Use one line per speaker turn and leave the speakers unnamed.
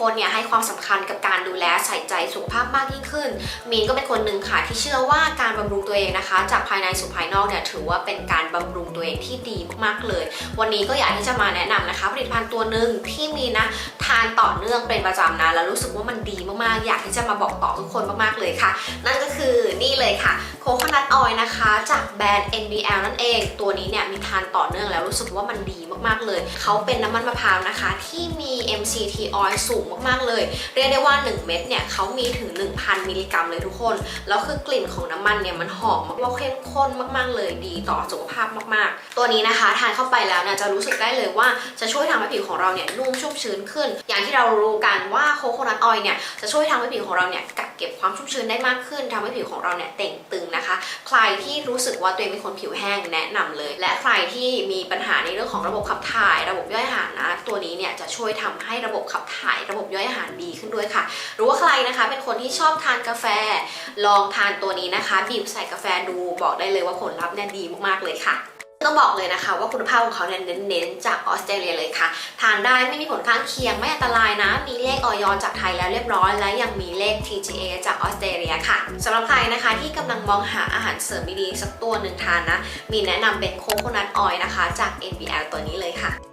คนเนี่ยให้ความสำคัญกับการดูแลใส่ใจสุขภาพมากยิ่งขึ้น มีนก็เป็นคนหนึ่งค่ะที่เชื่อว่าการบำรุงตัวเองนะคะ จากภายในสู่ภายนอกเนี่ยถือว่าเป็นการบำรุงตัวเองที่ดีมากๆเลย วันนี้ก็อยากที่จะมาแนะนำนะคะ ผลิตภัณฑ์ตัวหนึ่งที่มีนะานต่อเนื่องเป็นประจำนะแล้วรู้สึกว่ามันดีมากๆ อยากที่จะมาบอกต่อทุกคนมากๆเลยค่ะ นั่นก็คือนี่เลยค่ะโคค o นัทออยนะคะ จากแบรนด์ NBL นั่นเอง ตัวนี้เนี่ยมีทานต่อเนื่องแล้วรู้สึกว่ามันดีมากๆเลย เขาเป็นน้ำมันมะพร้าวนะคะ ที่มี MCT oil สูงมากๆเลย เรียกได้ว่า 1 เม็ดเนี่ยเขามีถึง 1,000 มิลลิกรัมเลยทุกคน แล้วคือกลิ่นของน้ำมันเนี่ยมันหอมมากแล้วเข้มข้นมาก ๆ เลยดีต่อสุขภาพมากๆ ตัวนี้นะคะทานเข้าไปแล้วเนี่ยจะรู้สึกได้เลยว่าจะช่วยทำให้ผิวของเราเนี่ยนุ่มชุ่มชื้นขึ้นอย่างที่เรารู้กันว่าโคโคนัทออยเนี่ยจะช่วยทำให้ผิวของเราเนี่ยกักเก็บความชุ่มชื้นได้มากขึ้นทำให้ผิวของเราเนี่ยเต่งตึงนะคะ ใครที่รู้สึกว่าตัวเองเป็นคนผิวแห้งแนะนำเลย และใครที่มีปัญหาในเรื่องของระบบขับถ่าย ระบบย่อยอาหารนะ ตัวนี้เนี่ยจะช่วยทำให้ระบบขับถ่าย ระบบย่อยอาหารดีขึ้นด้วยค่ะ หรือว่าใครนะคะเป็นคนที่ชอบทานกาแฟ ลองทานตัวนี้นะคะบีบใส่กาแฟดูบอกได้เลยว่าผลลัพธ์เนี่ยดีมากๆเลยค่ะ ต้องบอกเลยนะคะว่าคุณภาพของเขาเนี่ยเน้นๆจากออสเตรเลียเลยค่ะ ทานได้ไม่มีผลข้างเคียงไม่อันตรายนะ มีเลขออยจากไทยแล้วเรียบร้อย และยังมีเลข TGA จากออสเตรเลียค่ะสำหรับใครนะคะที่กำลังมองหาอาหารเสริมดีๆสักตัวหนึ่งทานนะ มีแนะนำเป็นโคโคนัทออยนะคะ จาก NBL ตัวนี้เลยค่ะ